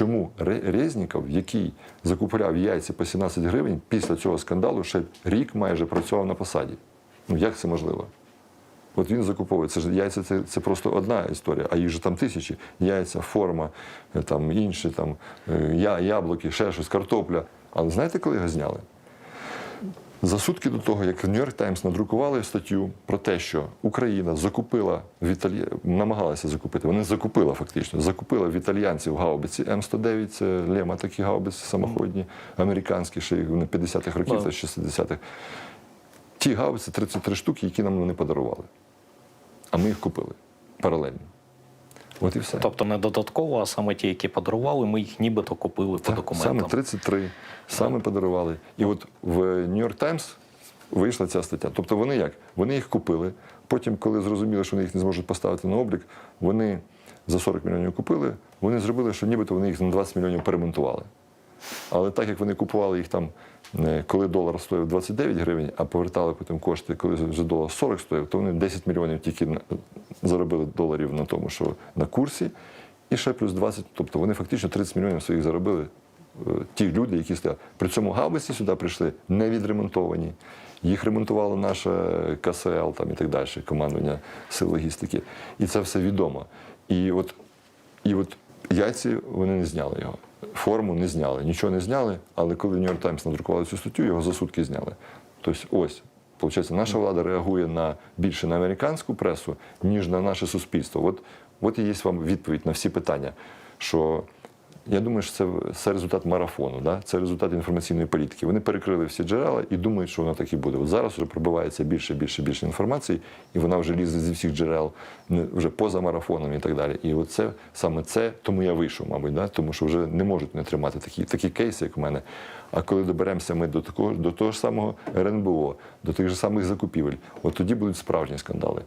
чому Резніков, який закупляв яйця по 17 гривень, після цього скандалу ще рік майже працював на посаді. Ну як це можливо? От він закуповує. Це ж яйця це, це просто одна історія, а їх же там тисячі. Яйця, форма, е, там інші, там, е, я, яблуки, ще щось, картопля. Але знаєте, коли його зняли? За сутки до того, як Нью-Йорк Таймс надрукували статтю про те, що Україна закупила в Італі... намагалася закупити, вони закупила фактично, закупила в італіянців гаубиці М109, це лема такі гаубиці самоходні, американські, ще їх на 50-х років та 60-х. Ті гаубиці 33 штуки, які нам вони подарували. А ми їх купили паралельно. От і все. Тобто не додатково, а саме ті, які подарували, ми їх нібито купили по документам. Саме 33, саме подарували. І от в Нью-Йорк Таймс вийшла ця стаття. Тобто вони як? Вони їх купили. Потім, коли зрозуміли, що вони їх не зможуть поставити на облік, вони за 40 мільйонів купили, вони зробили, що нібито вони їх на 20 мільйонів перемонтували. Але так як вони купували їх там, коли долар стоїв 29 гривень, а повертали потім кошти, коли вже долар 40 стоїв, то вони 10 мільйонів тільки заробили доларів на тому, що на курсі, і ще плюс 20, тобто вони фактично 30 мільйонів своїх заробили е, ті люди, які стояли. При цьому гаубиці сюди прийшли не відремонтовані. Їх ремонтувала наша КСЛ там, і так далі, командування сил логістики. І це все відомо. І от, і от яйці вони не зняли його. Форму не зняли, нічого не зняли, але коли New York Таймс надрукували цю статтю, його за сутки зняли. Тобто, ось, Получається, наша влада реагує на більше на американську пресу, ніж на наше суспільство. От, от і є вам відповідь на всі питання. Що я думаю, що це, це результат марафону, да? це результат інформаційної політики. Вони перекрили всі джерела і думають, що воно так і буде. От зараз вже пробивається більше, більше, більше інформації, і вона вже лізе зі всіх джерел, не- вже поза марафоном і так далі. І от це саме це, тому я вийшов, мабуть, да? тому що вже не можуть не тримати такі, такі кейси, як у мене. А коли доберемося ми до такого до того ж самого РНБО, до тих же самих закупівель, от тоді будуть справжні скандали.